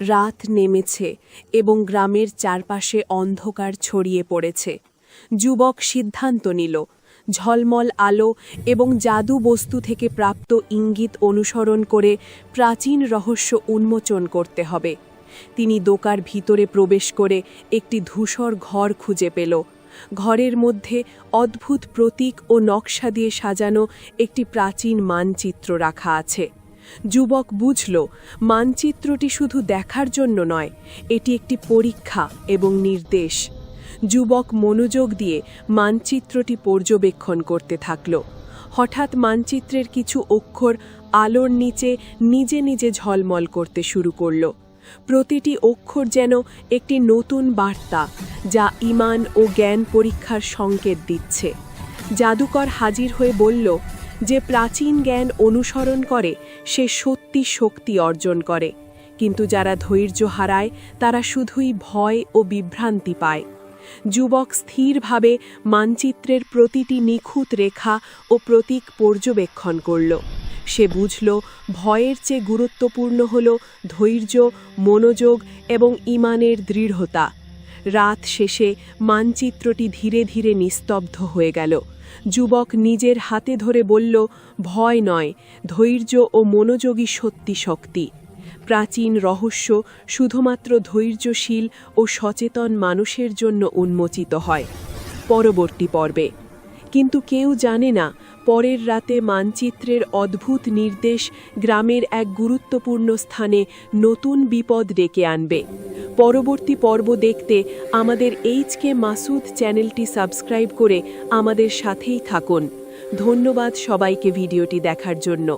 রাত নেমেছে এবং গ্রামের চারপাশে অন্ধকার ছড়িয়ে পড়েছে। যুবক সিদ্ধান্ত নিল, ঝলমল আলো এবং জাদু বস্তু থেকে প্রাপ্ত ইঙ্গিত অনুসরণ করে প্রাচীন রহস্য উন্মোচন করতে হবে। তিনি দোকার ভিতরে প্রবেশ করে একটি ধূসর ঘর খুঁজে পেল। ঘরের মধ্যে অদ্ভুত প্রতীক ও নকশা দিয়ে সাজানো একটি প্রাচীন মানচিত্র রাখা আছে। যুবক বুঝল, মানচিত্রটি শুধু দেখার জন্য নয়, এটি একটি পরীক্ষা এবং নির্দেশ। যুবক মনোযোগ দিয়ে মানচিত্রটি পর্যবেক্ষণ করতে থাকল। হঠাৎ মানচিত্রের কিছু অক্ষর আলোর নিচে নিজে নিজে ঝলমল করতে শুরু করল। প্রতিটি অক্ষর যেন একটি নতুন বার্তা যা ইমান ও জ্ঞান পরীক্ষার সংকেত দিচ্ছে। জাদুকর হাজির হয়ে বলল যে প্রাচীন জ্ঞান অনুসরণ করে, সে সত্যি শক্তি অর্জন করে। কিন্তু যারা ধৈর্য হারায়, তারা শুধুই ভয় ও বিভ্রান্তি পায়। যুবক স্থিরভাবে মানচিত্রের প্রতিটি নিখুঁত রেখা ও প্রতীক পর্যবেক্ষণ করল। সে বুঝল, ভয়ের চেয়ে গুরুত্বপূর্ণ হল ধৈর্য, মনোযোগ এবং ইমানের দৃঢ়তা। রাত শেষে মানচিত্রটি ধীরে ধীরে নিস্তব্ধ হয়ে গেল। যুবক নিজের হাতে ধরে বলল, ভয় নয়, ধৈর্য ও মনোযোগী সত্যি শক্তি। প্রাচীন রহস্য শুধুমাত্র ধৈর্যশীল ও সচেতন মানুষের জন্য উন্মোচিত হয়। পরবর্তী পর্বে। কিন্তু কেউ জানে না, পরের রাতে মানচিত্রের অদ্ভুত নির্দেশ গ্রামের এক গুরুত্বপূর্ণ স্থানে নতুন বিপদ ডেকে আনবে। পরবর্তী পর্ব দেখতে আমাদের এইচ কে মাসুদ চ্যানেলটি সাবস্ক্রাইব করে আমাদের সাথেই থাকুন। ধন্যবাদ সবাইকে ভিডিওটি দেখার জন্য।